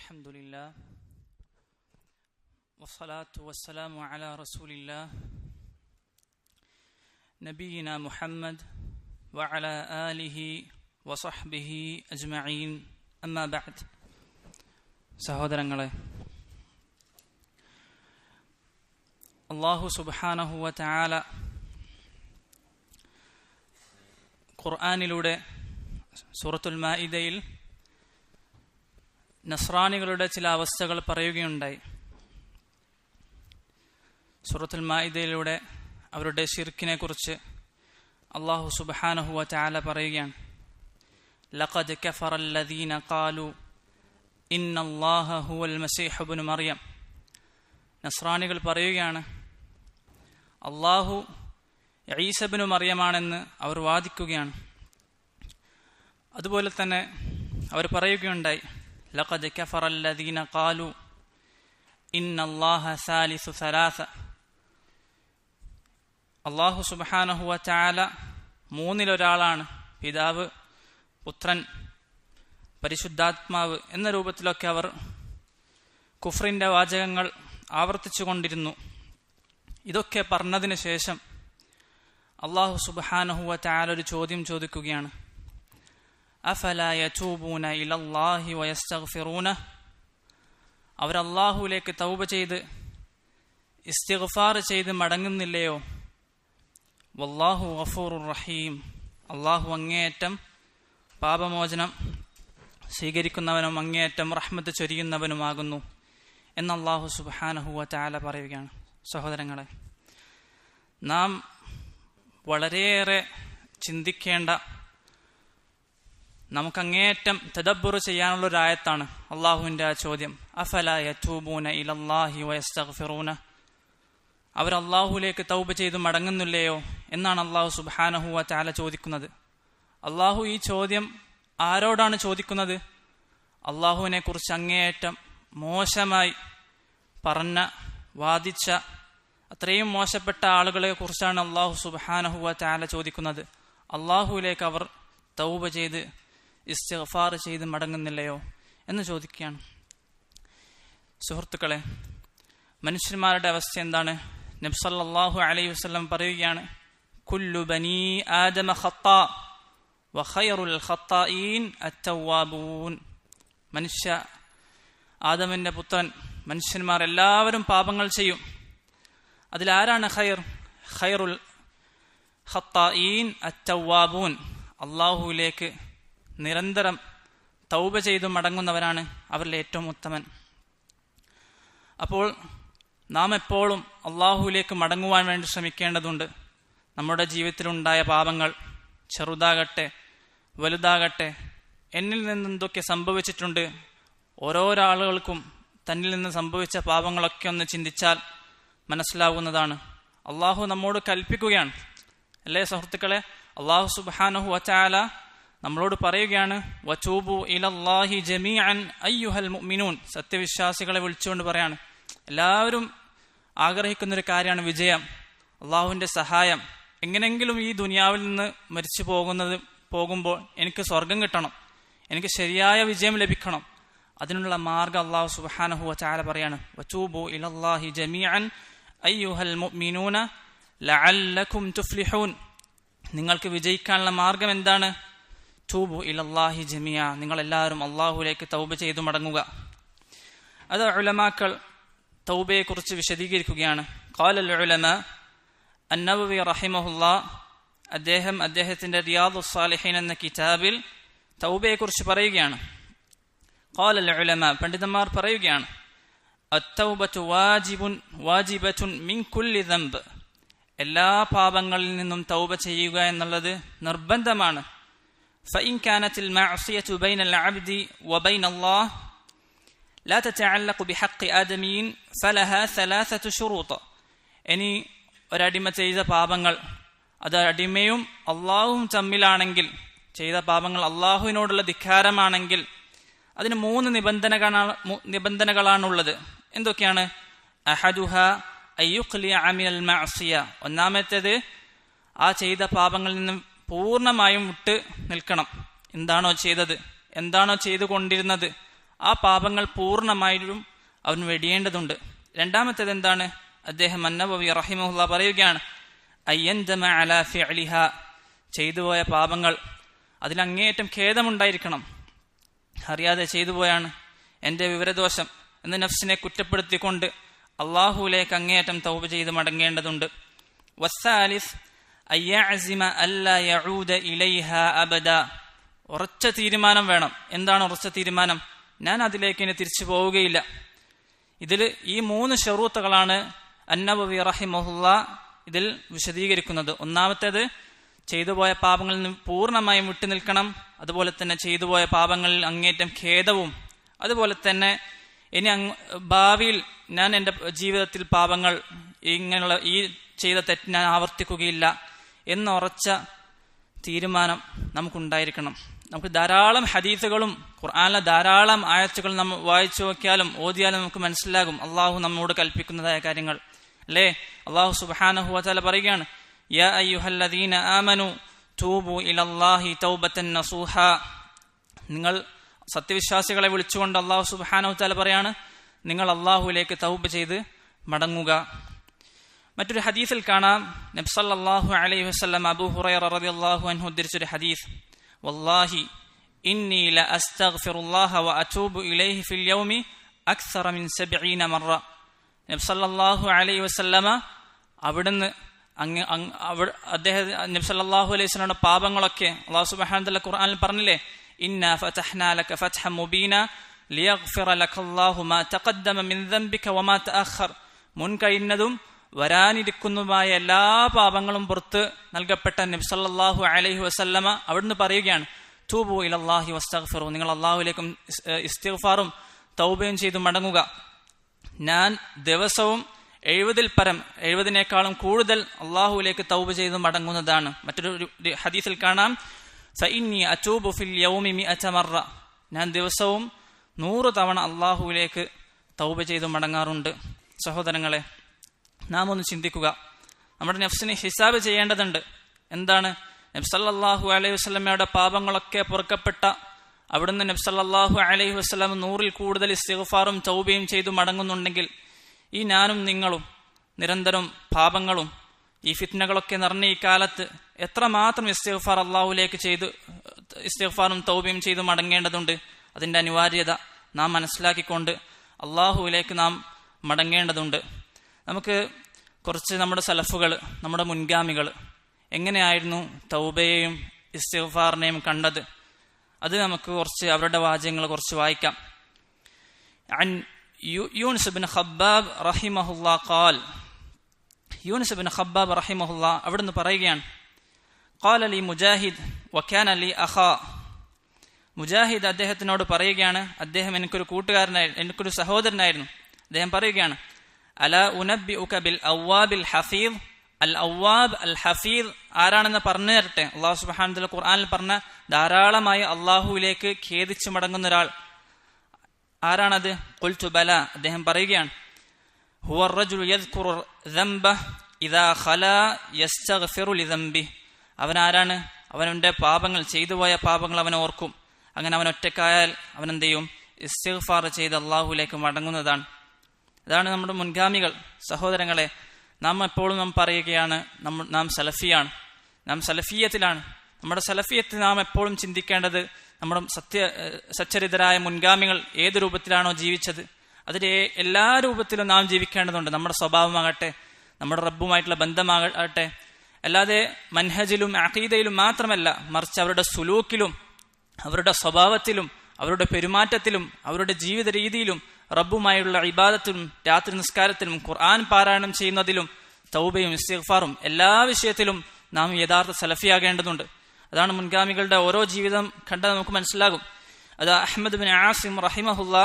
الحمد لله والصلاة والسلام على رسول الله نبينا محمد وعلى آله وصحبه أجمعين أما بعد സഹോദരങ്ങളെ അള്ളാഹു സുബാനഹുവ ചാല ഖുർആാനിലൂടെ സൂറത്തുൽ മാഇദയിൽ നസ്രാനികളുടെ ചില അവസ്ഥകൾ പറയുകയുണ്ടായി. സുറത്തുൽ മായിദയിലൂടെ അവരുടെ ഷിർക്കിനെ കുറിച്ച് അള്ളാഹു സുബാനഹുവ ചാല പറയുകയാണ്. ലഖദ് കഫറല്ലദീന കാലു ഖാലു ഇന്നല്ലാഹ മറിയം. നസ്രാനികൾ പറയുകയാണ് അള്ളാഹു ഈസബിനു മറിയമാണെന്ന് അവർ വാദിക്കുകയാണ്. അതുപോലെ തന്നെ അവർ പറയുകയുണ്ടായി ലഖദ് കഫറ الذين قالوا ഇന്ന അല്ലാഹ സാലിസു സലാസ അള്ളാഹു സുബാനഹുവ ചാല മൂന്നിലൊരാളാണ് പിതാവ് പുത്രൻ പരിശുദ്ധാത്മാവ് എന്ന രൂപത്തിലൊക്കെ അവർ കുഫറിന്റെ വാചകങ്ങൾ ആവർത്തിച്ചു കൊണ്ടിരുന്നു ഇതൊക്കെ പറഞ്ഞതിന് ശേഷം അള്ളാഹു സുബാനഹുവ ചാലൊരു ചോദ്യം ചോദിക്കുകയാണ് അഫല യൂബൂന ഇലല്ലാഹി വയസ്തഗ്ഫിറൂന അവർ തൗബ ചെയ്ത് ഇസ്തിഗ്ഫാർ ചെയ്ത് മടങ്ങുന്നില്ലയോ? വല്ലാഹു ഗഫൂറുർ റഹീം. അള്ളാഹു അങ്ങേയറ്റം പാപമോചനം സ്വീകരിക്കുന്നവനും അങ്ങേയറ്റം റഹ്മത്ത് ചൊരിയുന്നവനുമാകുന്നു എന്ന് അള്ളാഹു സുബാനഹുവ ചാല പറയുകയാണ്. സഹോദരങ്ങളെ നാം വളരെയേറെ ചിന്തിക്കേണ്ട നമുക്ക് അങ്ങേയറ്റം തദബ്ബുർ ചെയ്യാനുള്ള ഒരു ആയത്താണ് അള്ളാഹുവിന്റെ ആ ചോദ്യം. അഫല യറ്റൂബൂന ഇലല്ലാഹി അവർ അള്ളാഹുലേക്ക് തൗബ ചെയ്ത് മടങ്ങുന്നില്ലയോ എന്നാണ് അള്ളാഹു സുബാനഹുവ ചാല ചോദിക്കുന്നത്. അള്ളാഹു ഈ ചോദ്യം ആരോടാണ് ചോദിക്കുന്നത്? അള്ളാഹുവിനെ കുറിച്ച് അങ്ങേയറ്റം മോശമായി പറഞ്ഞ വാദിച്ച അത്രയും മോശപ്പെട്ട ആളുകളെ കുറിച്ചാണ് അള്ളാഹു സുബാനഹുവ ചാല ചോദിക്കുന്നത്. അള്ളാഹുവിലേക്ക് അവർ തൗബ ചെയ്ത് ഇസ്തിഗ്ഫാർ ചെയ്ത് മടങ്ങുന്നില്ലയോ എന്ന് ചോദിക്കുകയാണ്. സുഹൃത്തുക്കളെ മനുഷ്യന്മാരുടെ അവസ്ഥ എന്താണ്? നബ്സല്ലാഹു അലൈഹി വസ്ലം പറയുകയാണ് കുല്ലു ബനി ആദമ മനുഷ്യ ആദമിന്റെ പുത്രൻ മനുഷ്യന്മാർ എല്ലാവരും പാപങ്ങൾ ചെയ്യും. അതിലാരാണ് ഖൈർ? ഖൈറുൽ ഖത്താഈൻ അത്തവാബൂൻ അള്ളാഹുവിലേക്ക് നിരന്തരം തൗബ ചെയ്തു മടങ്ങുന്നവരാണ് അവരിൽ ഏറ്റവും ഉത്തമൻ. അപ്പോൾ നാം എപ്പോഴും അള്ളാഹുവിലേക്ക് മടങ്ങുവാൻ വേണ്ടി ശ്രമിക്കേണ്ടതുണ്ട്. നമ്മുടെ ജീവിതത്തിലുണ്ടായ പാപങ്ങൾ ചെറുതാകട്ടെ വലുതാകട്ടെ എന്നിൽ നിന്ന് എന്തൊക്കെ സംഭവിച്ചിട്ടുണ്ട് ഓരോരാളുകൾക്കും തന്നിൽ നിന്ന് സംഭവിച്ച പാപങ്ങളൊക്കെ ഒന്ന് ചിന്തിച്ചാൽ മനസ്സിലാവുന്നതാണ്. അള്ളാഹു നമ്മോട് കൽപ്പിക്കുകയാണ്. അല്ലേ സുഹൃത്തുക്കളെ? അള്ളാഹു സുബാനഹു വച്ചാല നമ്മളോട് പറയുകയാണ് വചൂബു ഇലല്ലാഹി ജമീഅൻ അയ്യുഹൽ മുഅ്മിനൂൻ. സത്യവിശ്വാസികളെ വിളിച്ചുകൊണ്ട് പറയാണ്. എല്ലാവരും ആഗ്രഹിക്കുന്ന ഒരു കാര്യമാണ് വിജയം അള്ളാഹുവിന്റെ സഹായം. എങ്ങനെങ്കിലും ഈ ദുനിയാവിൽ നിന്ന് മരിച്ചു പോകുന്നത് പോകുമ്പോൾ എനിക്ക് സ്വർഗം കിട്ടണം എനിക്ക് ശരിയായ വിജയം ലഭിക്കണം. അതിനുള്ള മാർഗം അള്ളാഹു സുബാനഹു ചാല പറയാണ്. വച്ചൂബു ഇലല്ലാഹി ജമീഅൻ അയ്യുഹൽ മുഅ്മിനൂന ലഅല്ലക്കും തുഫ്ലിഹൂൻ. നിങ്ങൾക്ക് വിജയിക്കാനുള്ള മാർഗം എന്താണ്? തൂബു ഇലല്ലാഹി ജമിയ നിങ്ങളെല്ലാവരും അള്ളാഹുലേക്ക് തൗബ ചെയ്തു മടങ്ങുക. അത് ഉലമാക്കൾ തൗബയെക്കുറിച്ച് വിശദീകരിക്കുകയാണ്. കാലൽ ഉലമ അന്നബി റഹിമഹുല്ല. അദ്ദേഹം അദ്ദേഹത്തിന്റെ റിയാദു സാലിഹീൻ എന്ന കിതാബിൽ തൗബയെക്കുറിച്ച് പറയുകയാണ്. കാലൽ ഉലമ പണ്ഡിതന്മാർ പറയുകയാണ് വാജിബുൻ മിൻ കുല്ലി എല്ലാ പാപങ്ങളിൽ നിന്നും തൗബ ചെയ്യുക എന്നുള്ളത് നിർബന്ധമാണ്. فإن كانت المعصية بين العبد وبين الله لا تتعلق بحق آدمين فلها ثلاثة شروط ഇനി ഒരടിമ ചെയ്ത പാപങ്ങൾ അത് അടിമയും അള്ളാഹുവും തമ്മിലാണെങ്കിൽ ചെയ്ത പാപങ്ങൾ അള്ളാഹുവിനോടുള്ള ധിക്കാരമാണെങ്കിൽ അതിന് മൂന്ന് നിബന്ധനകളാണ് നിബന്ധനകളാണുള്ളത് എന്തൊക്കെയാണ് അഹദുഹ അയ്യുഖ്ലിയ അമിനൽ മഅസിയ ഒന്നാമത്തേത് ആ ചെയ്ത പാപങ്ങളിൽ നിന്നും പൂർണമായും വിട്ട് നിൽക്കണം. എന്താണോ ചെയ്തത്? എന്താണോ ചെയ്തു കൊണ്ടിരുന്നത് ആ പാപങ്ങൾ പൂർണമായിട്ടും അവൻ വെടിയേണ്ടതുണ്ട്. രണ്ടാമത്തേത് എന്താണ്? അദ്ദേഹം അന്നബവി റഹിമുല്ല പറയുകയാണ് അയ്യന്തമ അല ഫിഅലിഹ. ചെയ്തുപോയ പാപങ്ങൾ അതിലങ്ങേയറ്റം ഖേദമുണ്ടായിരിക്കണം. അറിയാതെ ചെയ്തു പോയാണ് എന്റെ വിവരദോഷം എന്ന് നഫ്സിനെ കുറ്റപ്പെടുത്തിക്കൊണ്ട് അള്ളാഹുവിലേക്ക് അങ്ങേയറ്റം തൗബ ചെയ്ത് മടങ്ങേണ്ടതുണ്ട്. വസ്സാലിസ് അയ്യഅസിമ അല്ല യഊദ ഇലൈഹ അബദ. ഉറച്ച തീരുമാനം വേണം. എന്താണ് ഉറച്ച തീരുമാനം? ഞാൻ അതിലേക്ക് ഇനി തിരിച്ചു പോവുകയില്ല. ഇതിൽ ഈ മൂന്ന് ഷറൂത്തുകളാണ് അന്നബി റഹിമഹുല്ല ഇതിൽ വിശദീകരിക്കുന്നത്. ഒന്നാമത്തേത് ചെയ്തുപോയ പാപങ്ങളിൽ നിന്ന് പൂർണമായും വിട്ടുനിൽക്കണം അതുപോലെ തന്നെ ചെയ്തുപോയ പാപങ്ങളിൽ അങ്ങേറ്റം ഖേദവും. അതുപോലെ തന്നെ ഇനി ഭാവിയിൽ ഞാൻ എന്റെ ജീവിതത്തിൽ പാപങ്ങൾ ഇങ്ങനെയുള്ള ഈ ചെയ്ത തെറ്റ് ഞാൻ ആവർത്തിക്കുകയില്ല. എന്നുറച്ച തീരുമാനം നമുക്കുണ്ടായിരിക്കണം. നമുക്ക് ധാരാളം ഹദീസുകളും ഖുർആാനിലെ ധാരാളം ആയത്തുകൾ നമ്മൾ വായിച്ചു നോക്കിയാലും ഓതിയാലും നമുക്ക് മനസ്സിലാകും. അള്ളാഹു നമ്മോട് കൽപ്പിക്കുന്നതായ കാര്യങ്ങൾ. അല്ലേ? അള്ളാഹു സുബാനഹു വചാല പറയുകയാണ് യാ അയ്യുഹല്ലദീന ഇലല്ലാഹി തൗബത്തൻ നസൂഹ. നിങ്ങൾ സത്യവിശ്വാസികളെ വിളിച്ചുകൊണ്ട് അള്ളാഹു സുബാനഹു താല പറയാണ് നിങ്ങൾ അള്ളാഹുവിലേക്ക് തൗബ് ചെയ്ത് മടങ്ങുക. മറ്റൊരു ഹദീസിൽ കാണാം. നബ്സല്ലാഹു അലൈഹി വസ്ലം അബു ഹുറൈറ റളിയല്ലാഹു അൻഹു ഉദ്ധരിച്ചൊരു ഹദീസ്. വല്ലാഹി ഇന്നി ല അസ്തഗ്ഫിറുല്ലാഹ വ അതൂബു ഇലൈഹി ഫിൽ യൗമി അക്സറ മിൻ സബ്ഈന മറ. നബ്സല്ലാഹു അലൈഹി വസല്ലമ അവിടുന്ന് അങ്ങ് അങ്ങ് അവിടെ അദ്ദേഹം നബ്സല്ലാഹു അലൈഹി വസല്ലമയുടെ പാപങ്ങളൊക്കെ അള്ളാഹു സുബ്ഹാനഹു വതആല ഖുർആനിൽ പറഞ്ഞില്ലേ? ഇന്ന ഫതഹ്നാ ലക ഫത്ഹ മുബീന ലിയഗ്ഫിറ ലകല്ലാഹു മാ തഖദ്ദമ മിൻ ദംബിക വമാ തഅഖർ മുൻകഴിഞ്ഞതും വരാനിരിക്കുന്നതുമായ എല്ലാ പാപങ്ങളും പുറത്ത് നൽകപ്പെട്ട നബ്സല്ലാഹു അലൈഹി വസല്ലമ അവിടുന്ന് പറയുകയാണ് തൂബു ഇലല്ലാഹി വസ്തഗ്ഫിറു. നിങ്ങൾ അള്ളാഹുലേക്കും ഇസ്തിഗ്ഫാറും തൗബയും ചെയ്തു മടങ്ങുക. ഞാൻ ദിവസവും എഴുപതിൽ പരം എഴുപതിനേക്കാളും കൂടുതൽ അള്ളാഹുവിലേക്ക് തൗബ ചെയ്ത് മടങ്ങുന്നതാണ്. മറ്റൊരു ഹദീസിൽ കാണാം സൈന്യ അച്ചൂബു ഫിൽ യൗമി അച്ചമറ മറ. ഞാൻ ദിവസവും നൂറ് തവണ അള്ളാഹുവിലേക്ക് തൗബ ചെയ്ത് മടങ്ങാറുണ്ട്. സഹോദരങ്ങളെ നാം ഒന്ന് ചിന്തിക്കുക. നമ്മുടെ നഫ്സിനെ ഹിസാബ് ചെയ്യേണ്ടതുണ്ട്. എന്താണ്? നബ്സല്ലാഹു അലൈഹി വസ്ലമയുടെ പാപങ്ങളൊക്കെ പൊറുക്കപ്പെട്ട അവിടുന്ന് നബ്സല്ലാഹു അലൈഹി വസ്ലം നൂറിൽ കൂടുതൽ ഇസ്തിഗ്ഫാറും ചൗബയും ചെയ്തു മടങ്ങുന്നുണ്ടെങ്കിൽ ഈ ഞാനും നിങ്ങളും നിരന്തരം പാപങ്ങളും ഈ ഫിത്നകളൊക്കെ നിറഞ്ഞ ഈ കാലത്ത് എത്രമാത്രം ഇസ്തിഗ്ഫാർ അള്ളാഹുലേക്ക് ചെയ്ത് ഇസ്തിഗ്ഫാറും തൗബയും ചെയ്തു മടങ്ങേണ്ടതുണ്ട്. അതിന്റെ അനിവാര്യത നാം മനസ്സിലാക്കിക്കൊണ്ട് അള്ളാഹുവിലേക്ക് നാം മടങ്ങേണ്ടതുണ്ട്. നമുക്ക് കുറച്ച് നമ്മുടെ സലഫുകൾ നമ്മുടെ മുൻഗാമികൾ എങ്ങനെയായിരുന്നു തൗബയെയും ഇസ്തിഫാറിനെയും കണ്ടത്? അത് നമുക്ക് കുറച്ച് അവരുടെ വാചകങ്ങൾ കുറച്ച് വായിക്കാം. യൂനിസ് ഹബ്ബാബ് ഖബ്ബാബ് റഹിമഹുല്ല ഖാൽ യൂനിസ് ബിൻ ഖബ്ബാബ് റഹിമഹുല്ല അവിടുന്ന് പറയുകയാണ് ഖാൽ അലി മുജാഹിദ് വക്കാൻ അലി അഹ മുജാഹിദ് അദ്ദേഹത്തിനോട് പറയുകയാണ് അദ്ദേഹം എനിക്കൊരു കൂട്ടുകാരനായിരുന്നു എനിക്കൊരു സഹോദരനായിരുന്നു. അദ്ദേഹം പറയുകയാണ് അല ഉനബി ബിൽ ഔവാബിൽ ഹഫീദ്. അൽ ഔവാബ് അൽ ഹഫീദ് ആരാണെന്ന് പറഞ്ഞു തരട്ടെ. അള്ളാഹു സുബാനുദ്ദൽ ഖുർആാനിൽ പറഞ്ഞ ധാരാളമായി അള്ളാഹുവിലേക്ക് ഖേദിച്ചു മടങ്ങുന്ന ഒരാൾ. ആരാണത്? കൊൽത്തു അദ്ദേഹം പറയുകയാണ്. അവൻ ആരാണ്? അവനവന്റെ പാപങ്ങൾ ചെയ്തുപോയ പാപങ്ങൾ അവൻ ഓർക്കും. അങ്ങനെ അവൻ ഒറ്റക്കായാൽ അവൻ എന്ത് ചെയ്യും? ഇസ്തിഗ്ഫാർ ചെയ്ത് അള്ളാഹുലേക്ക് മടങ്ങുന്നതാണ്. ഇതാണ് നമ്മുടെ മുൻഗാമികൾ സഹോദരങ്ങളെ. നാം എപ്പോഴും നാം പറയുകയാണ് നമ്മൾ നാം സലഫിയാണ്. നാം സലഫീയത്തിലാണ്. നമ്മുടെ സലഫിയത്തിൽ നാം എപ്പോഴും ചിന്തിക്കേണ്ടത് നമ്മുടെ സത്യ സച്ചരിതരായ മുൻഗാമികൾ ഏത് രൂപത്തിലാണോ ജീവിച്ചത്. അതിലെ എല്ലാ രൂപത്തിലും നാം ജീവിക്കേണ്ടതുണ്ട്. നമ്മുടെ സ്വഭാവമാകട്ടെ നമ്മുടെ റബ്ബുമായിട്ടുള്ള ബന്ധമാകട്ടെ. അല്ലാതെ മൻഹജിലും അഖീദയിലും മാത്രമല്ല മറിച്ച് അവരുടെ സുലൂക്കിലും അവരുടെ സ്വഭാവത്തിലും അവരുടെ പെരുമാറ്റത്തിലും അവരുടെ ജീവിത രീതിയിലും റബ്ബുമായുള്ള ഇബാദത്തിലും രാത്രി നിസ്കാരത്തിലും ഖുർആൻ പാരായണം ചെയ്യുന്നതിലും തൗബയും ഇസ്തിഗ്ഫാറും എല്ലാ വിഷയത്തിലും നാം യഥാർത്ഥ സലഫിയാകേണ്ടതുണ്ട്. അതാണ് മുൻഗാമികളുടെ ഓരോ ജീവിതം കണ്ടാൽ നമുക്ക് മനസ്സിലാകും. അത് അഹമ്മദ് ബിൻ ആസിം റഹിമഹുല്ല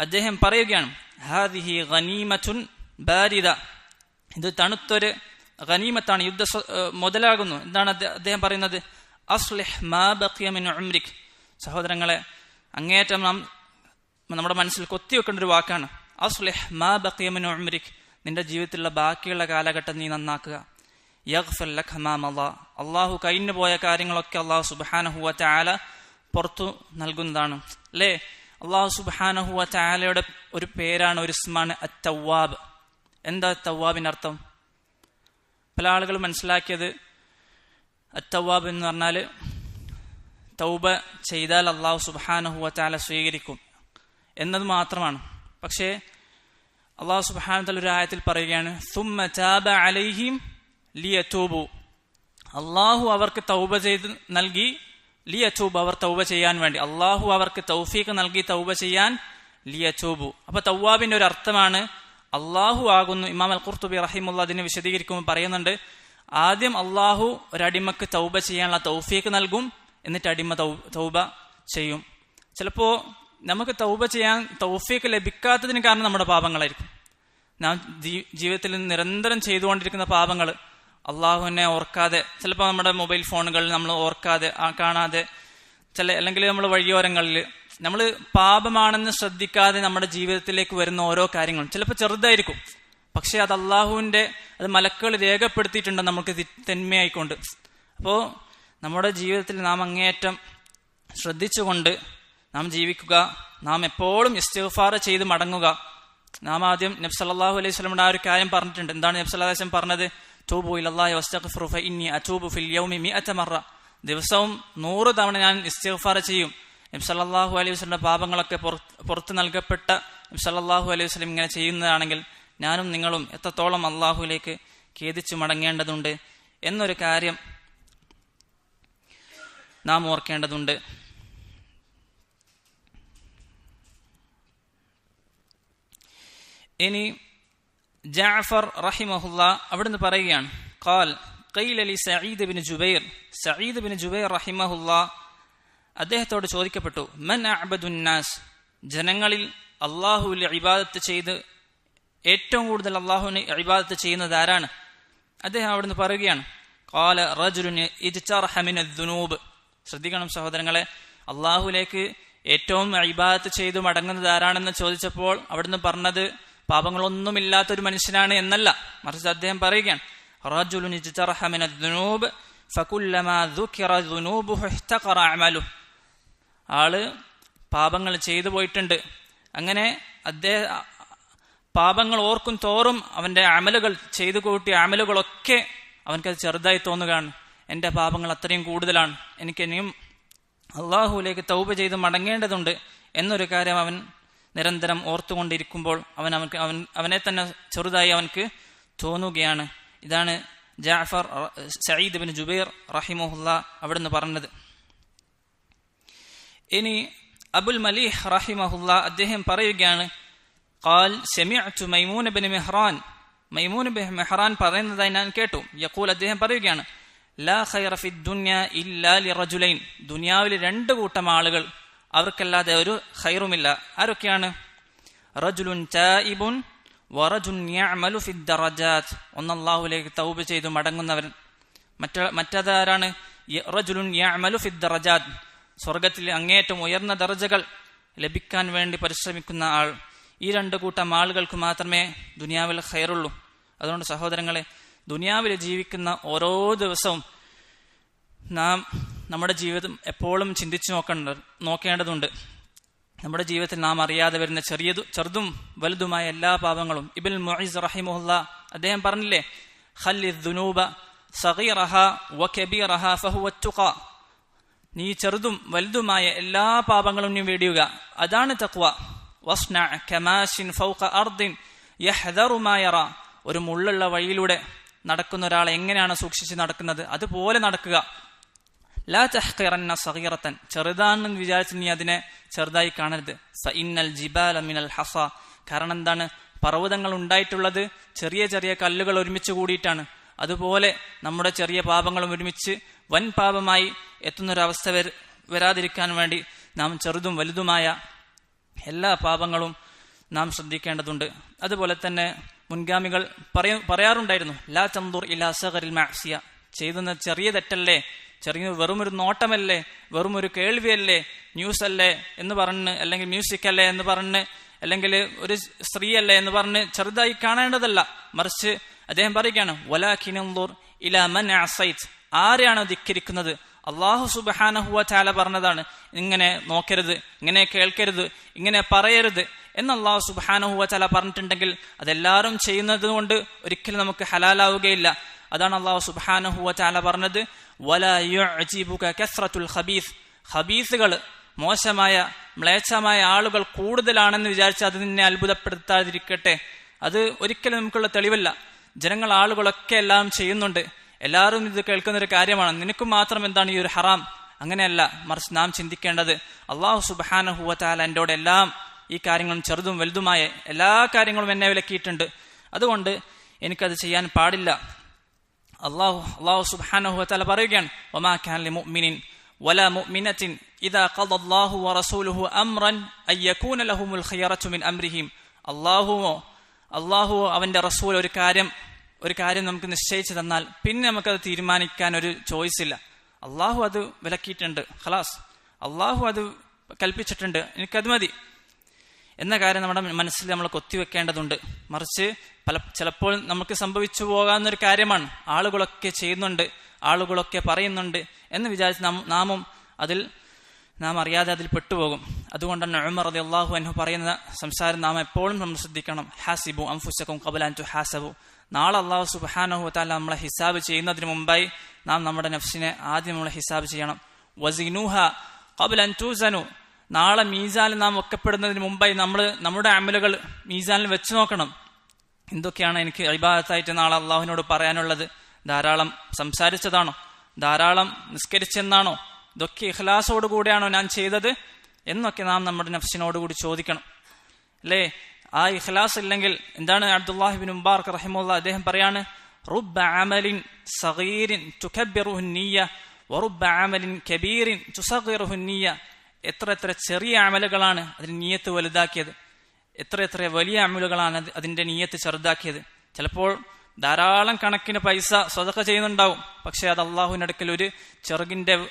അദ്ദേഹം പറയുകയാണ് ഹാദിഹി ഖനീമത്തുൻ ബാരിദ. ഇത് തണുത്തൊരു ഖനീമത്താണ് യുദ്ധ മുതലാകുന്നു. എന്താണ് അദ്ദേഹം പറയുന്നത് അസ്ലിഹ് മാ ബഖിയ മിൻ സഹോദരങ്ങളെ അങ്ങേയറ്റം നാം നമ്മുടെ മനസ്സിൽ കൊത്തിവെക്കേണ്ട ഒരു വാക്കാണ്. അസ്ലിഹ് മാ ബഖിയ മിൻ ഉംരിക്. നിന്റെ ജീവിതത്തിലുള്ള ബാക്കിയുള്ള കാലഘട്ടം നീ നന്നാക്കുക. അള്ളാഹു കഴിഞ്ഞു പോയ കാര്യങ്ങളൊക്കെ അള്ളാഹു സുബ്ഹാനഹു വ തആല പുറത്തു നൽകുന്നതാണ്. അല്ലേ അള്ളാഹു സുബാനഹുവ ചാലയുടെ ഒരു പേരാണ് ഒരു സ്മാണ് അത്തവാബ് എന്താ തവാബിന്റെ അർത്ഥം? പല ആളുകൾ മനസ്സിലാക്കിയത് അത്തവാബ് എന്ന് പറഞ്ഞാൽ തൗബ ചെയ്താൽ അള്ളാഹു സുബാനഹുവ ചാല സ്വീകരിക്കും. എന്നത് മാത്രമാണ്. പക്ഷേ അള്ളാഹു സുബാനത്തൽ ഒരു ആയത്തിൽ പറയുകയാണ് സുമ്മ ചാബ അലൈഹിം ലിയറ്റൂബു അള്ളാഹു അവർക്ക് തൗബ ചെയ്ത് നൽകി ലിയച്ചൂബ് അവർ തൗബ ചെയ്യാൻ വേണ്ടി. അള്ളാഹു അവർക്ക് തൗഫീഖ് നൽകി തൗബ ചെയ്യാൻ ലിയച്ചൂബു അപ്പൊ തൗവാബിന്റെ ഒരു അർത്ഥമാണ് അള്ളാഹു ആകുന്നു. ഇമാം അൽ ഖുർത്തുബി റഹിമുള്ള അതിനെ വിശദീകരിക്കുമ്പോൾ പറയുന്നുണ്ട് ആദ്യം അള്ളാഹു ഒരടിമക്ക് തൗബ ചെയ്യാനുള്ള തൗഫീഖ് നൽകും എന്നിട്ട് അടിമ തൗബ ചെയ്യും. ചിലപ്പോൾ നമുക്ക് തൗബ ചെയ്യാൻ തൗഫീക്ക് ലഭിക്കാത്തതിന് കാരണം നമ്മുടെ പാപങ്ങളായിരിക്കും. നാം ജീവിതത്തിൽ നിരന്തരം ചെയ്തുകൊണ്ടിരിക്കുന്ന പാപങ്ങൾ അള്ളാഹുവിനെ ഓർക്കാതെ ചിലപ്പോൾ നമ്മുടെ മൊബൈൽ ഫോണുകളിൽ നമ്മൾ ഓർക്കാതെ കാണാതെ ചില അല്ലെങ്കിൽ നമ്മൾ വഴിയോരങ്ങളിൽ നമ്മൾ പാപമാണെന്ന് ശ്രദ്ധിക്കാതെ നമ്മുടെ ജീവിതത്തിലേക്ക് വരുന്ന ഓരോ കാര്യങ്ങളും. ചിലപ്പോൾ ചെറുതായിരിക്കും. പക്ഷേ അത് അള്ളാഹുവിന്റെ അത് മലക്കുകൾ രേഖപ്പെടുത്തിയിട്ടുണ്ട് നമുക്ക് തെന്മയായിക്കൊണ്ട്. അപ്പോൾ നമ്മുടെ ജീവിതത്തിൽ നാം അങ്ങേയറ്റം ശ്രദ്ധിച്ചുകൊണ്ട് നാം ജീവിക്കുക. നാം എപ്പോഴും ഇസ്തിഫാർ ചെയ്ത് മടങ്ങുക. നാം ആദ്യം നബ്സല്ലാഹു അലൈഹി സ്വലമുടെ ആ ഒരു കാര്യം പറഞ്ഞിട്ടുണ്ട്. എന്താണ് നബ്സല്ലാസ്ലം പറഞ്ഞത്? തൂബു ഇലല്ലാഹി വസ്തഗ്ഫിറു ഫഇന്നി അതൂബു ഫിൽ യൗമി ദിവസവും നൂറ് തവണ ഞാൻ ഇസ്തിഗ്ഫാർ ചെയ്യും. നബി സല്ലല്ലാഹു അലൈഹി വസ്ലിന്റെ പാപങ്ങളൊക്കെ പുറത്ത് നൽകപ്പെട്ട നബി സല്ലല്ലാഹു അലൈഹി വസ്ലം ഇങ്ങനെ ചെയ്യുന്നതാണെങ്കിൽ ഞാനും നിങ്ങളും എത്രത്തോളം അള്ളാഹുലേക്ക് ഖേദിച്ചു മടങ്ങേണ്ടതുണ്ട് എന്നൊരു കാര്യം നാം ഓർക്കേണ്ടതുണ്ട്. ഇനി ജാഫർ റഹിമഹുല്ല അവിടുന്ന് പറയുകയാണ്. കാൽ കയ്യിൽ Ali Saeed bin Jubair. Saeed bin Jubair റഹിമഹുല്ല അദ്ദേഹത്തോട് ചോദിക്കപ്പെട്ടു മൻ അബദുന്നാസ് ജനങ്ങളിൽ അള്ളാഹുവിൽ ഇബാദത്ത് ചെയ്ത് ഏറ്റവും കൂടുതൽ അള്ളാഹുവിന് ഇബാദത്ത് ചെയ്യുന്നത് ആരാണ്? അദ്ദേഹം അവിടുന്ന് പറയുകയാണ് കാല റജുലിന് ഇജ്ചാർ ഹമിൻ ദുനൂബ്. ശ്രദ്ധിക്കണം സഹോദരങ്ങളെ. അള്ളാഹുലേക്ക് ഏറ്റവും ഇബാദത്ത് ചെയ്തു മടങ്ങുന്നത് ആരാണെന്ന് ചോദിച്ചപ്പോൾ അവിടുന്ന് പറഞ്ഞത് പാപങ്ങളൊന്നുമില്ലാത്തൊരു മനുഷ്യനാണ് എന്നല്ല. മറിച്ച് അദ്ദേഹം പറയുകയാണ് ആൾ പാപങ്ങൾ ചെയ്തു പോയിട്ടുണ്ട്. അങ്ങനെ അദ്ദേഹം പാപങ്ങൾ ഓർക്കും തോറും അവന്റെ അമലുകൾ ചെയ്തു കൂട്ടിയ അമലുകളൊക്കെ അവൻക്കത് ചെറുതായി തോന്നുകയാണ്. എൻ്റെ പാപങ്ങൾ അത്രയും കൂടുതലാണ് എനിക്ക് ഇനിയും അള്ളാഹുലേക്ക് തൗബ ചെയ്ത് മടങ്ങേണ്ടതുണ്ട് എന്നൊരു കാര്യം അവൻ നിരന്തരം ഓർത്തുകൊണ്ടിരിക്കുമ്പോൾ അവൻ അവൻക്ക് അവൻ അവനെ തന്നെ ചെറുതായി അവൻക്ക് തോന്നുകയാണ് ഇതാണ് ജാഫർ സയ്യിദ് ബിൻ ജുബൈർ റഹിമുല്ല അവിടുന്ന് പറഞ്ഞത് ഇനി അബുൽ മലീഹ് റഹിമഹുല്ല അദ്ദേഹം പറയുകയാണ് قال سمعت ميمون بن مهران മൈമൂൻ ബിൻ മെഹ്റാൻ പറയുന്നതായി ഞാൻ കേട്ടു യക്കൂൽ അദ്ദേഹം പറയുകയാണ് ലാ ഖൈറ ഫി ദുന്യ ഇല്ലാ ലിറജുലൈൻ. ദുനിയാവിൽ രണ്ട് കൂട്ടം ആളുകൾ. അവർക്കല്ലാതെ ഒരു ഖൈറുമില്ല. ആരൊക്കെയാണ്? റജുലുൻ ചായിബുൻ വറജുൻ യഅമലു ഫി ഒന്ന് തൗബ ചെയ്തു മടങ്ങുന്നവൻ. മറ്റ മറ്റതാരാണ് റജുലുൻ യഅമലു ഫി ദറജാത്ത്. സ്വർഗത്തിൽ അങ്ങേയറ്റം ഉയർന്ന ദർജകൾ ലഭിക്കാൻ വേണ്ടി പരിശ്രമിക്കുന്ന ആൾ. ഈ രണ്ട് കൂട്ടം ആളുകൾക്ക് മാത്രമേ ദുനിയാവിൽ ഖൈറുള്ളൂ. അതുകൊണ്ട് സഹോദരങ്ങളെ ദുനിയാവിൽ ജീവിക്കുന്ന ഓരോ ദിവസവും നാം നമ്മുടെ ജീവിതം എപ്പോഴും ചിന്തിച്ചു നോക്കേണ്ട നോക്കേണ്ടതുണ്ട്. നമ്മുടെ ജീവിതത്തിൽ നാം അറിയാതെ വരുന്ന ചെറിയതു ചെറുതും വലുതുമായ എല്ലാ പാപങ്ങളും. ഇബിൽ മുഈസ് റഹിമുല്ല അദ്ദേഹം പറഞ്ഞില്ലേ ഖല്ലി ദുനൂബ സഗീറഹ വ കബീറഹ ഫഹുവ തുഖ. നീ ചെറുതും വലുതുമായ എല്ലാ പാപങ്ങളും നീ വേടിയുക. അതാണ് തക്വ വസ്ന കമാഷിൻ ഫൗഖ അർദിൻ യഹ്ദറു മാ യറ. ഒരു മുള്ളുള്ള വഴിയിലൂടെ നടക്കുന്ന ഒരാൾ എങ്ങനെയാണ് സൂക്ഷിച്ച് നടക്കുന്നത്? അതുപോലെ നടക്കുക. ലാ തഹ്ഖിറന്ന സഹീറത്തൻ ചെറുതാണെന്ന് വിചാരിച്ച് നീ അതിനെ ചെറുതായി കാണരുത്. ഫഇന്നൽ ജിബാല മിനൽ ഹസ. കാരണം എന്താണ്? പർവതങ്ങൾ ഉണ്ടായിട്ടുള്ളത് ചെറിയ ചെറിയ കല്ലുകൾ ഒരുമിച്ച് കൂടിയിട്ടാണ്. അതുപോലെ നമ്മുടെ ചെറിയ പാപങ്ങളും ഒരുമിച്ച് വൻ പാപമായി എത്തുന്നൊരവസ്ഥ വരാതിരിക്കാൻ വേണ്ടി നാം ചെറുതും വലുതുമായ എല്ലാ പാപങ്ങളും നാം ശ്രദ്ധിക്കേണ്ടതുണ്ട്. അതുപോലെ തന്നെ മുൻഗാമികൾ പറയ പറയാറുണ്ടായിരുന്നു ലാ ചന്ദൂർ ഇലാ സഹറിൽ മാക്സിയ ചെയ്തുന്ന ചെറിയ തെറ്റല്ലേ? ചെറിയ വെറുമൊരു നോട്ടമല്ലേ? വെറുമൊരു കേൾവിയല്ലേ? ന്യൂസ് അല്ലേ എന്ന് പറഞ്ഞ് അല്ലെങ്കിൽ മ്യൂസിക് അല്ലേ എന്ന് പറഞ്ഞ് അല്ലെങ്കിൽ ഒരു സ്ത്രീ അല്ലേ എന്ന് പറഞ്ഞ് ചെറുതായി കാണേണ്ടതല്ല. മറിച്ച് അദ്ദേഹം പറയുകയാണ് വലാഖിനൂർ ഇലാ മൻ ആസൈറ്റ് ആരെയാണ് ധിക്കരിക്കുന്നത്? അള്ളാഹു സുബഹാനഹുവ ചാല പറഞ്ഞതാണ് ഇങ്ങനെ നോക്കരുത് ഇങ്ങനെ കേൾക്കരുത് ഇങ്ങനെ പറയരുത് എന്ന് അള്ളാഹു സുബഹാനഹുവ ചാല പറഞ്ഞിട്ടുണ്ടെങ്കിൽ അതെല്ലാവരും ചെയ്യുന്നത് കൊണ്ട് ഒരിക്കലും നമുക്ക് ഹലാലാവുകയില്ല. അതാണ് അള്ളാഹു സുബഹാനഹുവ ചാല പറഞ്ഞത് ഖബീസ്. ഖബീസുകൾ മോശമായ മ്ലേച്ഛമായ ആളുകൾ കൂടുതലാണെന്ന് വിചാരിച്ച് അത് നിന്നെ അത്ഭുതപ്പെടുത്താതിരിക്കട്ടെ. അത് ഒരിക്കലും നമുക്കുള്ള തെളിവല്ല. ജനങ്ങൾ ആളുകളൊക്കെ എല്ലാം ചെയ്യുന്നുണ്ട്. എല്ലാവരും ഇത് കേൾക്കുന്ന ഒരു കാര്യമാണ് നിനക്കും മാത്രം എന്താണ് ഈ ഒരു ഹറാം അങ്ങനെയല്ല മറിച്ച് നാം ചിന്തിക്കേണ്ടത് അള്ളാഹു സുബാനഹുവത്താല എന്നോട് എല്ലാം ഈ കാര്യങ്ങളും ചെറുതും വലുതുമായ എല്ലാ കാര്യങ്ങളും എന്നെ വിലക്കിയിട്ടുണ്ട് അതുകൊണ്ട് എനിക്കത് ചെയ്യാൻ പാടില്ല അള്ളാഹു അള്ളാഹു സുബാനഹുവത്താല പറയുകയാണ് ഒമാ ഖാൻ മുഅ്മിനിൻ ولا مؤمنة إذا قضى الله ورسوله أمرا أن يكون لهم الخيرة من أمرهم الله അള്ളാഹു അവന്റെ റസൂൽ ഒരു കാര്യം ഒരു കാര്യം നമുക്ക് നിശ്ചയിച്ചു തന്നാൽ പിന്നെ നമുക്കത് തീരുമാനിക്കാൻ ഒരു ചോയ്സ് ഇല്ല. അള്ളാഹു അത് വിലക്കിയിട്ടുണ്ട്. ഖലാസ്. അള്ളാഹു അത് കൽപ്പിച്ചിട്ടുണ്ട്. എനിക്കത് മതി. എന്ന കാര്യം നമ്മുടെ മനസ്സിൽ നമ്മൾ കൊത്തിവെക്കേണ്ടതുണ്ട്. മറിച്ച് പല ചിലപ്പോൾ നമുക്ക് സംഭവിച്ചു പോകാവുന്നൊരു കാര്യമാണ്. ആളുകളൊക്കെ ചെയ്യുന്നുണ്ട്. ആളുകളൊക്കെ പറയുന്നുണ്ട് എന്ന് വിചാരിച്ച് നാം നാമും അതിൽ നാം അറിയാതെ അതിൽ പെട്ടുപോകും. അതുകൊണ്ടാണ് ഉമർ അലി അള്ളാഹു അൻഹു പറയുന്ന സംസാരം നാം എപ്പോഴും നമ്മൾ ശ്രദ്ധിക്കണം. ഹാസിബു അംഫുസക്കും കബലാൻ ടു ഹാസബു നാളെ അള്ളാഹു സുബാനഹു താല നമ്മളെ ഹിസാബ് ചെയ്യുന്നതിന് മുമ്പായി നാം നമ്മുടെ നഫ്സിനെ ആദ്യം നമ്മളെ ഹിസാബ് ചെയ്യണം. വസിനുഹ കബുൽ അൻതൂസനു നാളെ മീസാനിൽ നാം ഒക്കപ്പെടുന്നതിന് മുമ്പായി നമ്മൾ നമ്മുടെ അമലുകൾ മീസാനിൽ വെച്ച് നോക്കണം. എന്തൊക്കെയാണ് എനിക്ക് അഭിഭാഗത്തായിട്ട് നാളെ അള്ളാഹുവിനോട് പറയാനുള്ളത്? ധാരാളം സംസാരിച്ചതാണോ? ധാരാളം നിസ്കരിച്ചെന്നാണോ? ഇതൊക്കെ ഇഖ്ലാസോട് കൂടെയാണോ ഞാൻ ചെയ്തത്? എന്നൊക്കെ നാം നമ്മുടെ നഫ്സിനോട് കൂടി ചോദിക്കണം. അല്ലേ? ആ ഇഖ്ലാസ് ഇല്ലെങ്കിൽ എന്താണ് അബ്ദുല്ലാഹിബിൻ മുബാർക്ക് റഹിമുള്ള അദ്ദേഹം പറയാണ് റുബ് അമലിൻ സഗീരിൻ തുഖബിറുഹുന്നീയ വറുബ് അമലിൻ കബീറിൻ തുസഗിറുഹുന്നിയ എത്ര എത്ര ചെറിയ അമലുകളാണ് അതിന് നീയത്ത് വലുതാക്കിയത്. എത്ര എത്ര വലിയ അമലുകളാണ് അതിന്റെ നീയത്ത് ചെറുതാക്കിയത്. ചിലപ്പോൾ ധാരാളം കണക്കിന് പൈസ സ്വതക്ക ചെയ്യുന്നുണ്ടാവും. പക്ഷെ അത് അള്ളാഹുവിനടുക്കൽ ഒരു ചെറുകിന്റെ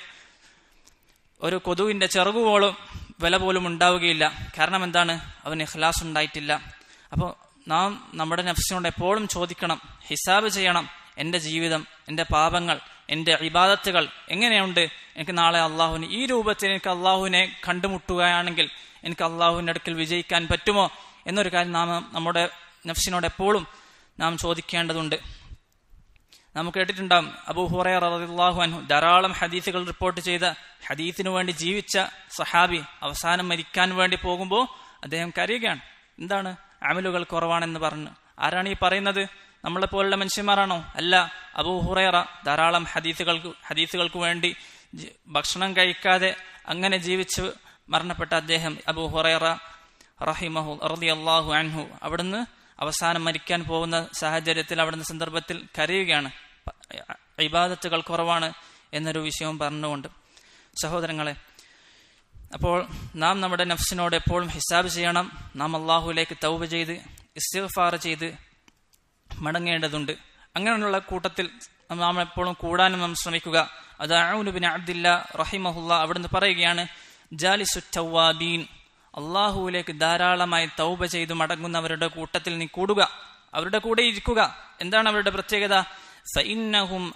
ഒരു കൊതുവിന്റെ ചെറുകുപോലും വില പോലും ഉണ്ടാവുകയില്ല. കാരണം എന്താണ്? അവന് ഇഖ്ലാസ് ഉണ്ടായിട്ടില്ല. അപ്പോൾ നാം നമ്മുടെ നഫ്സിനോട് എപ്പോഴും ചോദിക്കണം ഹിസാബ് ചെയ്യണം എന്റെ ജീവിതം എന്റെ പാപങ്ങൾ എന്റെ ഇബാദത്തുകൾ എങ്ങനെയുണ്ട്? എനിക്ക് നാളെ അള്ളാഹുവിന് ഈ രൂപത്തിൽ എനിക്ക് അള്ളാഹുവിനെ കണ്ടുമുട്ടുകയാണെങ്കിൽ എനിക്ക് അള്ളാഹുവിന്റെ അടുക്കൽ വിജയിക്കാൻ പറ്റുമോ? എന്നൊരു കാര്യം നാം നമ്മുടെ നഫ്സിനോട് എപ്പോഴും നാം ചോദിക്കേണ്ടതുണ്ട്. നമുക്ക് കേട്ടിട്ടുണ്ടാവും. അബൂ ഹുറൈ റളിയല്ലാഹു അൻഹു ധാരാളം ഹദീസുകൾ റിപ്പോർട്ട് ചെയ്ത ഹദീസിനു വേണ്ടി ജീവിച്ച സഹാബി അവസാനം മരിക്കാൻ വേണ്ടി പോകുമ്പോൾ അദ്ദേഹം കരയുകയാണ്. എന്താണ്? അമലുകൾ കുറവാണെന്ന് പറഞ്ഞു. ആരാണ് ഈ പറയുന്നത്? നമ്മളെ പോലുള്ള മനുഷ്യന്മാരാണോ? അല്ല അബൂ ഹുറൈറ ധാരാളം ഹദീസുകൾക്ക് ഹദീസുകൾക്ക് വേണ്ടി ഭക്ഷണം കഴിക്കാതെ അങ്ങനെ ജീവിച്ച് മരണപ്പെട്ട അദ്ദേഹം അബൂ ഹുറൈറ റഹിമഹു റളിയല്ലാഹു അൻഹു അവിടുന്ന് അവസാനം മരിക്കാൻ പോകുന്ന സാഹചര്യത്തിൽ അവിടുന്ന് സന്ദർഭത്തിൽ കരയുകയാണ്. ഇബാദത്തുകൾ കുറവാണ് എന്നൊരു വിഷയവും പറഞ്ഞുകൊണ്ട്. സഹോദരങ്ങളെ അപ്പോൾ നാം നമ്മുടെ നഫ്സിനോട് എപ്പോഴും ഹിസാബ് ചെയ്യണം. നാം അള്ളാഹുലേക്ക് തൗബ ചെയ്ത് ഇസ്തിഫാർ ചെയ്ത് മടങ്ങേണ്ടതുണ്ട്. അങ്ങനെയുള്ള കൂട്ടത്തിൽ നാം എപ്പോഴും കൂടാനും നാം ശ്രമിക്കുക. അത് അഊനുബിൻ അബ്ദില്ല റഹിമഹുല്ല അവിടുന്ന് പറയുകയാണ് ജാലിസുറ്റവാബീൻ അള്ളാഹുവിലേക്ക് ധാരാളമായി തൗബ ചെയ്ത് മടങ്ങുന്നവരുടെ കൂട്ടത്തിൽ നീ കൂടുക. അവരുടെ കൂടെ ഇരിക്കുക. എന്താണ് അവരുടെ പ്രത്യേകത? സഇന്നഹും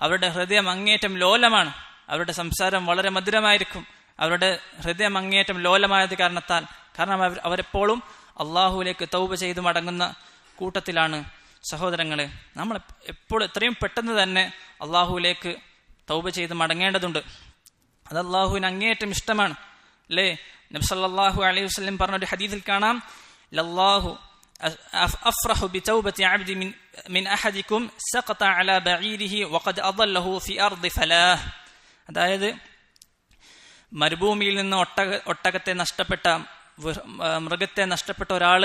അവരുടെ ഹൃദയം അങ്ങേറ്റം ലോലമാണ്. അവരുടെ സംസാരം വളരെ മധുരമായിരിക്കും. അവരുടെ ഹൃദയം അങ്ങേറ്റം ലോലമായത് കാരണത്താൽ. കാരണം അവർ അവരെപ്പോഴും അള്ളാഹുവിലേക്ക് തൗബ ചെയ്ത് മടങ്ങുന്ന കൂട്ടത്തിലാണ് സഹോദരങ്ങളെ. നമ്മൾ എപ്പോൾ എത്രയും പെട്ടെന്ന് തന്നെ അള്ളാഹുവിലേക്ക് തൗബ ചെയ്ത് മടങ്ങേണ്ടതുണ്ട്. അത് അള്ളാഹുവിന് അങ്ങേയറ്റം ഇഷ്ടമാണ്. അല്ലേ? നബ്സല്ലാഹു അലൈഹി വസ്ലം പറഞ്ഞ ഒരു ഹദീദിൽ കാണാം. ലല്ലാഹു മിൻ من അഹദിക്കും سقط على بعيره وقد അദല്ലഹു في അർദി فلاه. അതായത് മരുഭൂമിയിൽ നിന്ന് ഒട്ടക ഒട്ടകത്തെ നഷ്ടപ്പെട്ട മൃഗത്തെ നഷ്ടപ്പെട്ട ഒരാൾ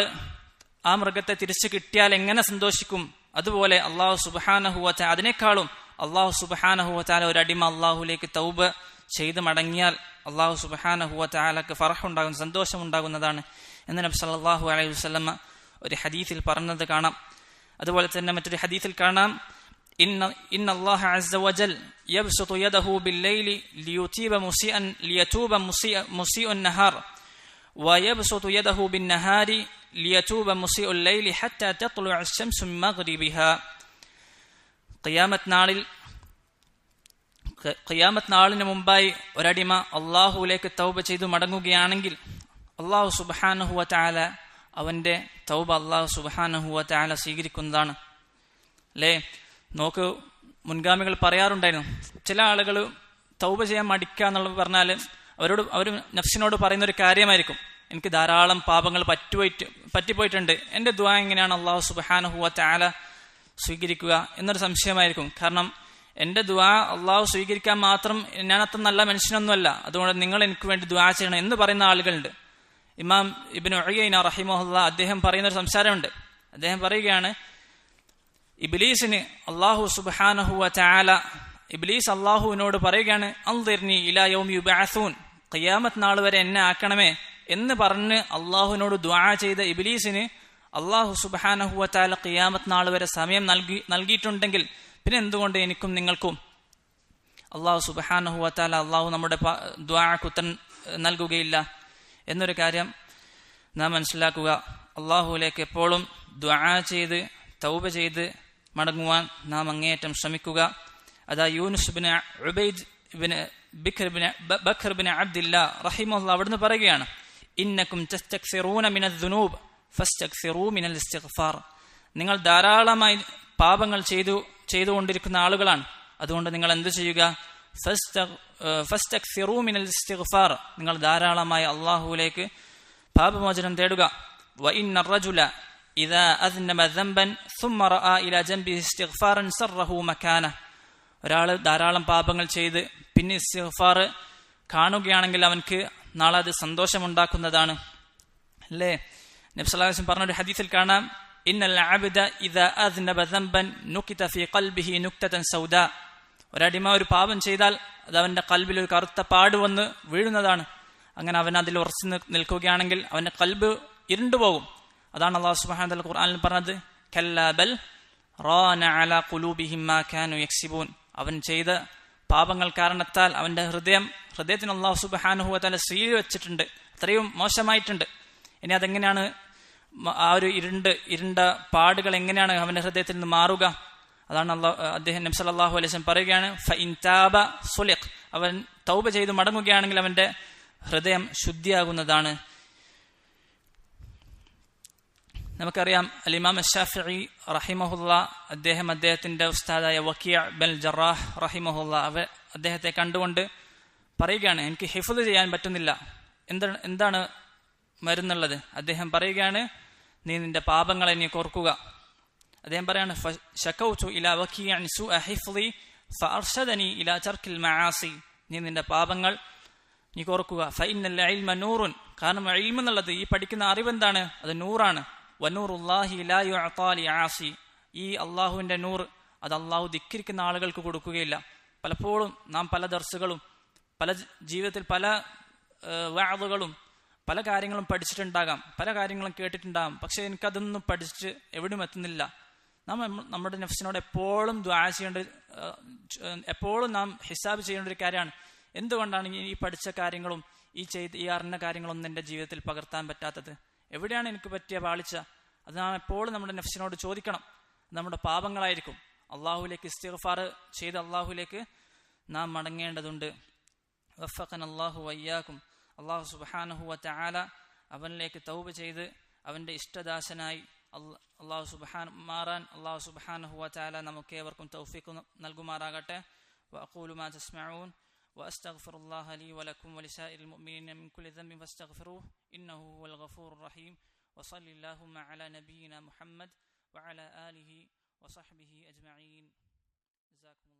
ആ മൃഗത്തെ തിരിച്ചു കിട്ടിയാൽ എങ്ങനെ സന്തോഷിക്കും? അതുപോലെ അള്ളാഹു സുബാനഹുവച്ച അതിനേക്കാളും അള്ളാഹു സുബാനഹുവച്ചാല ഒരു അടിമ അള്ളാഹുലേക്ക് തൗബ് ചെയ്ത് മടങ്ങിയാൽ അള്ളാഹു സുബാനഹുവച്ചാലക്ക് ഫറഹുണ്ടാകുന്ന സന്തോഷമുണ്ടാകുന്നതാണ്. എന്ന് നബ്സല്ലാഹു അലൈഹി വസ്ലമ ഒരു ഹദീസിൽ പറഞ്ഞത് കാണാം. അതുപോലെ തന്നെ മറ്റൊരു ഹദീസിൽ കാണാം إن إن الله عز وجل يبسط يده بالليل ليتيب مسيئا ليتوب مسيء, مسيء النهار ويبسط يده بالنهار ليتوب مسيء الليل حتى تطلع الشمس من مغربها قيامة نار ഖിയാമത്ത് നാളിന് മുമ്പായി ഒരടിമ അള്ളാഹുവിലേക്ക് തൗബ ചെയ്തു മടങ്ങുകയാണെങ്കിൽ അള്ളാഹു സുബാനഹുവ ചാല അവന്റെ തൗബ അള്ളാഹു സുബാനഹുവ താല സ്വീകരിക്കുന്നതാണ്. അല്ലേ നോക്ക് മുൻഗാമികൾ പറയാറുണ്ടായിരുന്നു ചില ആളുകൾ തൗബ ചെയ്യാൻ മടിക്കുക എന്നുള്ളത് പറഞ്ഞാൽ അവരോട് അവർ നഫ്സിനോട് പറയുന്ന ഒരു കാര്യമായിരിക്കും. എനിക്ക് ധാരാളം പാപങ്ങൾ പറ്റുപോയിട്ട് പറ്റിപ്പോയിട്ടുണ്ട്. എന്റെ ദ്വാ എങ്ങനെയാണ് അള്ളാഹു സുബാനഹുവ താല സ്വീകരിക്കുക എന്നൊരു സംശയമായിരിക്കും. കാരണം എന്റെ ദ്വാ അള്ളാഹു സ്വീകരിക്കാൻ മാത്രം ഞാൻ അത്ര നല്ല മനുഷ്യനൊന്നുമല്ല. അതുകൊണ്ട് നിങ്ങൾ എനിക്ക് വേണ്ടി ദ്വാ ചെയ്യണം എന്ന് പറയുന്ന ആളുകളുണ്ട്. ഇമാം ഇബിൻ ഒഴയ്യന റഹിമഹുല്ല അദ്ദേഹം പറയുന്ന ഒരു സംസാരമുണ്ട്. അദ്ദേഹം പറയുകയാണ് ഇബിലീസിന് അള്ളാഹു സുബാനഹുവ ചാല ഇബിലീസ് അള്ളാഹുവിനോട് പറയുകയാണ് അൽദിർനി ഇലാ യോം യുബാസൂൻ ഖിയാമത്ത് നാൾ വരെ എന്നെ ആക്കണമേ എന്ന് പറഞ്ഞ് അള്ളാഹുവിനോട് ദ്വാ ചെയ്ത ഇബിലീസിന് അള്ളാഹു സുബാനഹുവ ചാല ഖിയാമത്ത് നാൾ വരെ സമയം നൽകി നൽകിയിട്ടുണ്ടെങ്കിൽ പിന്നെ എന്തുകൊണ്ട് എനിക്കും നിങ്ങൾക്കും? അള്ളാഹു സുബാനഹുവ ചാല അള്ളാഹു നമ്മുടെ ദ്വാ കുത്തൻ നൽകുകയില്ല. എന്നൊരു കാര്യം നാം മനസ്സിലാക്കുക. അള്ളാഹുവിലേക്ക് എപ്പോഴും ദ്വാ ചെയ്ത് തൗബ ചെയ്ത് മടങ്ങുവാൻ നാം അങ്ങേയറ്റം ശ്രമിക്കുക. അതാ Yunus bin Ubaid bin ബിഖർ bin ബഖർ bin Abdillah റഹിമുല്ല അവിടുന്ന് പറയുകയാണ് ഇന്നക്കും തസ്തക്സിറൂന മിന ദുനൂബ് ഫസ്തക്സിറൂ മിനൽ ഇസ്തിഗ്ഫാർ. നിങ്ങൾ ധാരാളമായി പാപങ്ങൾ ചെയ്തു ചെയ്തുകൊണ്ടിരിക്കുന്ന ആളുകളാണ്. അതുകൊണ്ട് നിങ്ങൾ എന്ത് ചെയ്യുക? ഫസ്റ്റക്സിറൂ നിങ്ങൾ ധാരാളമായി അള്ളാഹുവിലേക്ക് പാപമോചനം തേടുക. വ റജുല ഇദാ ഇലാ ഒരാൾ ധാരാളം പാപങ്ങൾ ചെയ്ത് പിന്നെ ഇസ്തിഫാർ കാണുകയാണെങ്കിൽ അവൻക്ക് നാളെ അത് സന്തോഷമുണ്ടാക്കുന്നതാണ്. അല്ലേ? നബ്സലാഹുസ്ലം പറഞ്ഞ ഒരു ഹദീസിൽ കാണാം. ഇന്നൽ അബ്ദ ഇദാ അദ്നബ ദംബൻ നുക്കിത ഫീ ഖൽബിഹി നുക്തതൻ ഒരടിമ ഒരു പാപം ചെയ്താൽ അത് അവന്റെ കൽബിൽ ഒരു കറുത്ത പാട് വന്ന് വീഴുന്നതാണ്. അങ്ങനെ അവൻ അതിൽ ഉറച്ചു നിൽക്കുകയാണെങ്കിൽ അവന്റെ കൽബ് ഇരുണ്ടുപോകും അതാണ് അള്ളാഹു വതആല ഖുർആനിൽ പറഞ്ഞത് അവൻ ചെയ്ത പാപങ്ങൾ കാരണത്താൽ അവന്റെ ഹൃദയം ഹൃദയത്തിന് അള്ളാഹു സുബാനുഹു തന്നെ സീൽ വെച്ചിട്ടുണ്ട്. അത്രയും മോശമായിട്ടുണ്ട്. ഇനി അതെങ്ങനെയാണ്? ആ ഒരു ഇരുണ്ട് ഇരുണ്ട പാടുകൾ എങ്ങനെയാണ് അവന്റെ ഹൃദയത്തിൽ നിന്ന് മാറുക? അതാണ് അള്ളാഹു അദ്ദേഹം നബി സല്ലല്ലാഹു അലൈസ് പറയുകയാണ് അവൻ തൗബ ചെയ്ത് മടങ്ങുകയാണെങ്കിൽ അവന്റെ ഹൃദയം ശുദ്ധിയാകുന്നതാണ്. നമുക്കറിയാം അലിമാം ഷാഫി റഹിമഹുല്ല അദ്ദേഹം അദ്ദേഹത്തിന്റെ ഉസ്താദായ വക്കിയ ബൽ ജറാഹ് റഹിമഹുല്ല അവ അദ്ദേഹത്തെ കണ്ടുകൊണ്ട് പറയുകയാണ് എനിക്ക് ഹിഫുദ് ചെയ്യാൻ പറ്റുന്നില്ല. എന്താണ് എന്താണ് മരുന്നുള്ളത്? അദ്ദേഹം പറയുകയാണ് നീ നിന്റെ പാപങ്ങളെ നീ കോർക്കുക. അദ്ദേഹം പറയാണ് ഷക്കൗച്ചു ഇല വക്കിയ ഹിഫ്ലി ഫഅർഷദനി ഇല ചർക്കിൽ മആസി. നീ നിന്റെ പാപങ്ങൾ നീ കോർക്കുക ഫൈനൽ ഇൽമ നൂറുൻ. കാരണം ഇൽമ എന്നുള്ളത് ഈ പഠിക്കുന്ന അറിവ് എന്താണ്? അത് നൂറാണ്. വനൂറുല്ലാഹി ലാ യുഅതാലി ആസി. ഈ അള്ളാഹുവിന്റെ നൂർ അത് അള്ളാഹു ധിക്കരിക്കുന്ന ആളുകൾക്ക് കൊടുക്കുകയില്ല. പലപ്പോഴും നാം പല ദർസുകളും പല ജീവിതത്തിൽ പല വാതുകളും പല കാര്യങ്ങളും പഠിച്ചിട്ടുണ്ടാകാം. പല കാര്യങ്ങളും കേട്ടിട്ടുണ്ടാകാം. പക്ഷെ എനിക്കതൊന്നും പഠിച്ചിട്ട് എവിടെയും എത്തുന്നില്ല. നാം നമ്മുടെ നഫ്സിനോട് എപ്പോഴും ദ്വാ ചെയ്യേണ്ട എപ്പോഴും നാം ഹിസാബ് ചെയ്യേണ്ട ഒരു കാര്യമാണ്. എന്തുകൊണ്ടാണ് ഈ പഠിച്ച കാര്യങ്ങളും ഈ ചെയ്ത് ഈ അറിഞ്ഞ കാര്യങ്ങളൊന്നും എന്റെ ജീവിതത്തിൽ പകർത്താൻ പറ്റാത്തത്? എവിടെയാണ് എനിക്ക് പറ്റിയ പാളിച്ച? അത് നാം എപ്പോഴും നമ്മുടെ നഫ്സിനോട് ചോദിക്കണം. നമ്മുടെ പാപങ്ങളായിരിക്കും. അള്ളാഹുലേക്ക് ഇസ്തിഗ്ഫാർ ചെയ്ത് അള്ളാഹുലേക്ക് നാം മടങ്ങേണ്ടതുണ്ട്. വഫഖൻ അള്ളാഹു വയ്യാക്കും. അള്ളാഹു സുബാനഹുവ ചാല അവനിലേക്ക് തൗബ് ചെയ്ത് അവന്റെ ഇഷ്ടദാസനായി അള്ളാഹു സുബാൻ മാറാൻ അള്ളാഹു സുബാനഹുവ ചാല നമുക്ക് ഏവർക്കും തൗഫീഖ് നൽകുമാറാകട്ടെ وأقول ما تسمعون وأستغفر الله لي ولكم ولسائر المؤمنين من كل ذنب فاستغفروه إنه هو الغفور الرحيم وصل اللهم على نبينا محمد وعلى آله وصحبه أجمعين جزاكم الله